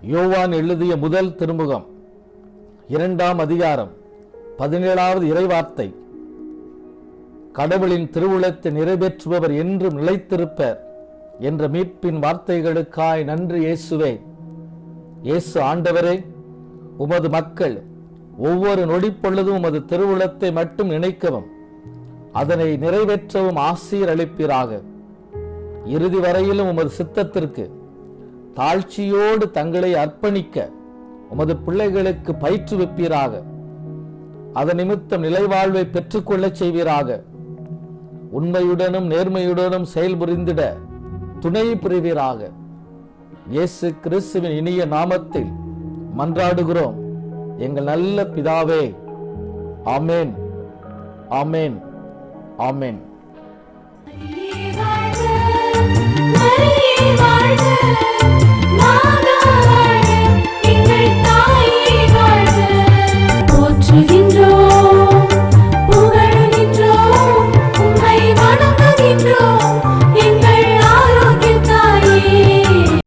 யோவான் எழுதிய முதல் திருமுகம். இரண்டாம் அதிகாரம் பதினேழாவது இறைவார்த்தை. கடவுளின் திருவுளத்தை நிறைவேற்றுபவர் என்றும் நிலைத்திருப்பர் என்ற மீட்பின் வார்த்தைகளுக்காய் நன்றி இயேசுவே. இயேசு ஆண்டவரே உமது மக்கள் ஒவ்வொரு நொடிப்பொழுதும் உமது திருவுளத்தை மட்டும் நினைக்கவும் அதனை நிறைவேற்றவும் ஆசீர் அளிப்பீராக. இறுதி வரையிலும் உமது சித்தத்திற்கு தாழ்ச்சியோடு தங்களை அர்ப்பணிக்க உமது பிள்ளைகளுக்கு பயிற்றுவிப்பீராக. அதன் நிமித்தம் நிலைவாழ்வை பெற்றுக்கொள்ளச் செய்வீராக. உண்மையுடனும் நேர்மையுடனும் செயல்புரிந்திட துணை புரிவீராக. இயேசு கிறிஸ்துவின் இனிய நாமத்தில் மன்றாடுகிறோம். எங்கள் நல்ல பிதாவே ஆமேன் ஆமேன் ஆமேன்.